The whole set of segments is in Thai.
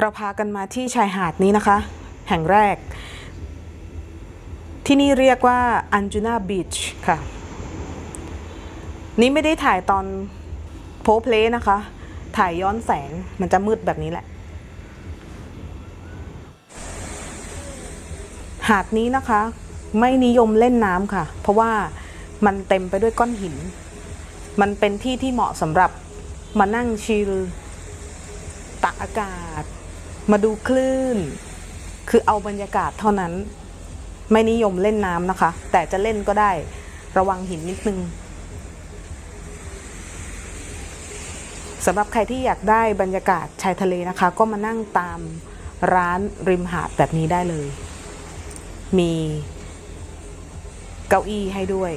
เราพากันมาที่ชายหาดนี้นะคะ แห่งแรก ที่นี่เรียกว่าอันจูนาบีชค่ะ นี่ไม่ได้ถ่ายตอนโพเพลนะคะ ถ่ายย้อนแสงมันจะมืดแบบนี้แหละ หาดนี้นะคะ ไม่นิยมเล่นน้ำค่ะ เพราะว่ามันเต็มไปด้วยก้อนหิน มันเป็นที่ที่เหมาะสำหรับมานั่งชิลตักอากาศ มาดูคลื่น คือเอาบรรยากาศเท่านั้น ไม่นิยมเล่นน้ำนะคะ แต่จะเล่นก็ได้ระวังหินนิดนึงสำหรับใครที่อยากได้บรรยากาศชายทะเลนะคะ ก็มานั่งตามร้านริมหาดแบบนี้ได้เลย มีเก้าอี้ให้ด้วย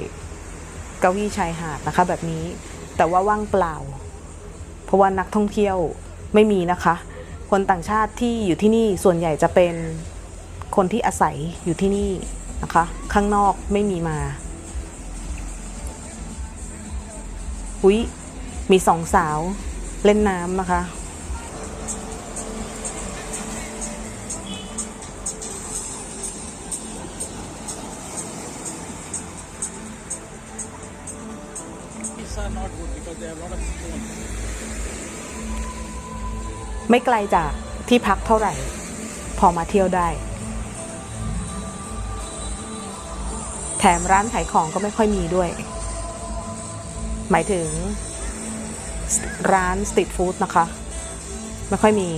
เก้าอี้ชายหาดนะคะ แบบนี้แต่ว่าว่างเปล่า เพราะว่านักท่องเที่ยวไม่มีนะคะ คนต่างชาติที่อยู่ที่นี่ส่วนใหญ่จะเป็นคนที่อาศัยอยู่ที่นี่นะคะ ข้างนอกไม่มีมาหุยมีสองสาวเล่นน้ำนะคะ These are not good because they have a lot of stones. ไม่ไกลจากที่พักเท่าไหร่ พอมาเที่ยวได้ แถมร้านขายของก็ไม่ค่อยมีด้วย หมายถึงร้านสตรีทฟู้ดนะคะ ไม่ค่อยมี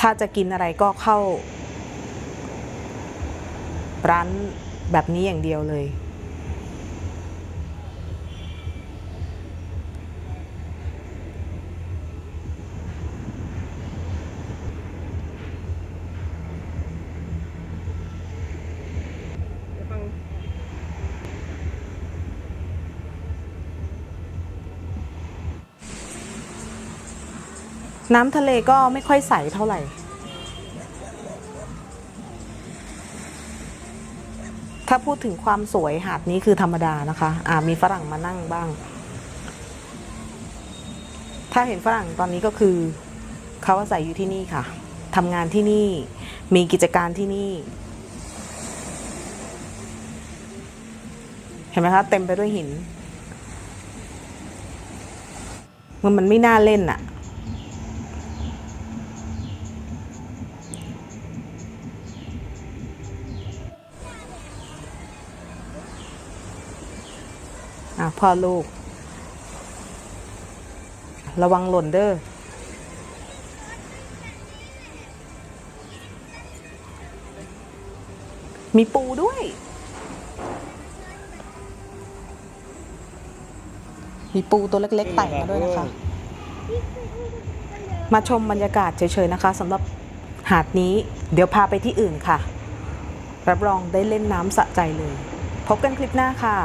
ถ้าจะกินอะไรก็เข้า ร้านแบบนี้อย่างเดียวเลย น้ำทะเลก็ไม่ค่อยใสเท่าไหร่ ถ้าพูดถึงความสวยหาดนี้คือธรรมดานะคะ อ่ามีฝรั่งมานั่งบ้าง ถ้าเห็นฝรั่งตอนนี้ก็คือเขาอาศัยอยู่ที่นี่ค่ะทำงานที่นี่ มีกิจการที่นี่ เห็นไหมคะ เต็มไปด้วยหิน มันมันไม่น่าเล่นอะ อะพ่อลูก ระวังหล่นเด้อมีปูด้วย มีปูตัวเล็กๆไต่มาด้วยนะคะ มาชมบรรยากาศเฉยๆนะคะสำหรับหาดนี้ เดี๋ยวพาไปที่อื่นค่ะ รับรองได้เล่นน้ำสะใจเลย พบกันคลิปหน้าค่ะ